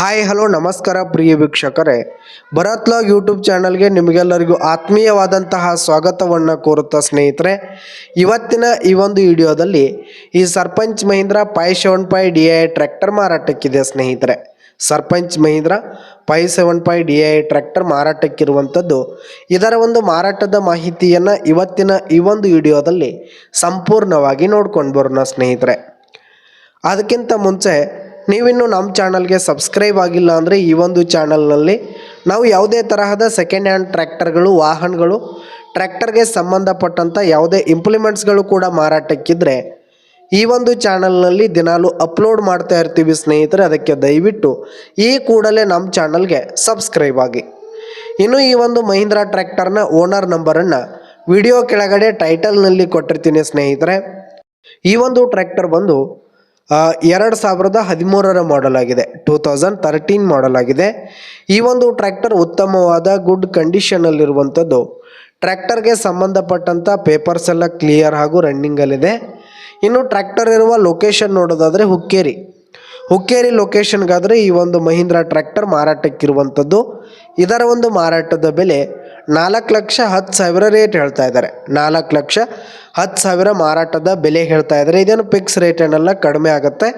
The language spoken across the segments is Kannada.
ಹಾಯ್ ಹಲೋ ನಮಸ್ಕಾರ ಪ್ರಿಯ ವೀಕ್ಷಕರೇ. ಭರತ್ ಲಾಗ್ ಯೂಟ್ಯೂಬ್ ಚಾನಲ್ಗೆ ನಿಮಗೆಲ್ಲರಿಗೂ ಆತ್ಮೀಯವಾದಂತಹ ಸ್ವಾಗತವನ್ನು ಕೋರುತ್ತಾ ಸ್ನೇಹಿತರೆ. ಇವತ್ತಿನ ಈ ಒಂದು ವಿಡಿಯೋದಲ್ಲಿ ಈ Sarpanch Mahindra five seven five D I tractor ಮಾರಾಟಕ್ಕಿದೆ ಸ್ನೇಹಿತರೆ. Sarpanch Mahindra five seven five D I tractor ಮಾರಾಟಕ್ಕಿರುವಂಥದ್ದು. ಇದರ ಒಂದು ಮಾರಾಟದ ಮಾಹಿತಿಯನ್ನು ಇವತ್ತಿನ ಈ ಒಂದು ವಿಡಿಯೋದಲ್ಲಿ ಸಂಪೂರ್ಣವಾಗಿ ನೋಡ್ಕೊಂಡು ಬರೋಣ ಸ್ನೇಹಿತರೆ. ಅದಕ್ಕಿಂತ ಮುಂಚೆ ನೀವಿನ್ನು ನಮ್ಮ ಚಾನಲ್ಗೆ ಸಬ್ಸ್ಕ್ರೈಬ್ ಆಗಿಲ್ಲ ಅಂದರೆ ಈ ಒಂದು ಚಾನಲ್ನಲ್ಲಿ ನಾವು ಯಾವುದೇ ತರಹದ ಸೆಕೆಂಡ್ ಹ್ಯಾಂಡ್ ಟ್ರ್ಯಾಕ್ಟರ್ಗಳು ವಾಹನಗಳು ಟ್ರ್ಯಾಕ್ಟರ್ಗೆ ಸಂಬಂಧಪಟ್ಟಂಥ ಯಾವುದೇ ಇಂಪ್ಲಿಮೆಂಟ್ಸ್ಗಳು ಕೂಡ ಮಾರಾಟಕ್ಕಿದ್ರೆ ಈ ಒಂದು ಚಾನಲ್ನಲ್ಲಿ ದಿನಾಲು ಅಪ್ಲೋಡ್ ಮಾಡ್ತಾ ಇರ್ತೀವಿ ಸ್ನೇಹಿತರೆ, ಅದಕ್ಕೆ ದಯವಿಟ್ಟು ಈ ಕೂಡಲೇ ನಮ್ಮ ಚಾನಲ್ಗೆ ಸಬ್ಸ್ಕ್ರೈಬ್ ಆಗಿ. ಇನ್ನು ಈ ಒಂದು ಮಹೀಂದ್ರಾ ಟ್ರ್ಯಾಕ್ಟರ್ನ ಓನರ್ ನಂಬರನ್ನು ವಿಡಿಯೋ ಕೆಳಗಡೆ ಟೈಟಲ್ನಲ್ಲಿ ಕೊಟ್ಟಿರ್ತೀನಿ ಸ್ನೇಹಿತರೆ. ಈ ಒಂದು ಟ್ರ್ಯಾಕ್ಟರ್ ಬಂದು ಎರಡು ಸಾವಿರದ ಹದಿಮೂರರ ಮಾಡೆಲ್ ಆಗಿದೆ. ಟೂ ತೌಸಂಡ್ ತರ್ಟೀನ್ ಮಾಡೆಲ್ ಆಗಿದೆ. ಈ ಒಂದು ಟ್ರ್ಯಾಕ್ಟರ್ ಉತ್ತಮವಾದ ಗುಡ್ ಕಂಡೀಷನಲ್ಲಿರುವಂಥದ್ದು ಟ್ರ್ಯಾಕ್ಟರ್ಗೆ ಸಂಬಂಧಪಟ್ಟಂಥ ಪೇಪರ್ಸ್ ಎಲ್ಲ ಕ್ಲಿಯರ್ ಹಾಗೂ ರನ್ನಿಂಗಲ್ಲಿದೆ ಇನ್ನು ಟ್ರ್ಯಾಕ್ಟರ್ ಇರುವ ಲೊಕೇಶನ್ ನೋಡೋದಾದರೆ ಹುಕ್ಕೇರಿ. ಹುಕ್ಕೇರಿ ಲೊಕೇಶನ್ಗಾದರೆ ಈ ಒಂದು ಮಹೀಂದ್ರಾ ಟ್ರ್ಯಾಕ್ಟರ್ ಮಾರಾಟಕ್ಕಿರುವಂಥದ್ದು. ಇದರ ಒಂದು ಮಾರಾಟದ ಬೆಲೆ ನಾಲ್ಕು ಲಕ್ಷ ಹತ್ತು ಸಾವಿರ ರೇಟ್ ಹೇಳ್ತಾ ಇದ್ದಾರೆ. ನಾಲ್ಕು ಲಕ್ಷ ಹತ್ತು ಸಾವಿರ ಮಾರಾಟದ ಬೆಲೆ ಹೇಳ್ತಾ ಇದ್ದಾರೆ. ಇದೇನು ಫಿಕ್ಸ್ ರೇಟ್ ಏನಲ್ಲ ಕಡಿಮೆ ಆಗುತ್ತೆ.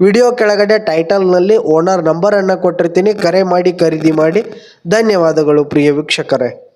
ವಿಡಿಯೋ ಕೆಳಗಡೆ ಟೈಟಲ್ನಲ್ಲಿ ಓನರ್ ನಂಬರನ್ನು ಕೊಟ್ಟಿರ್ತೀನಿ. ಕರೆ ಮಾಡಿ, ಖರೀದಿ ಮಾಡಿ. ಧನ್ಯವಾದಗಳು ಪ್ರಿಯ ವೀಕ್ಷಕರೇ.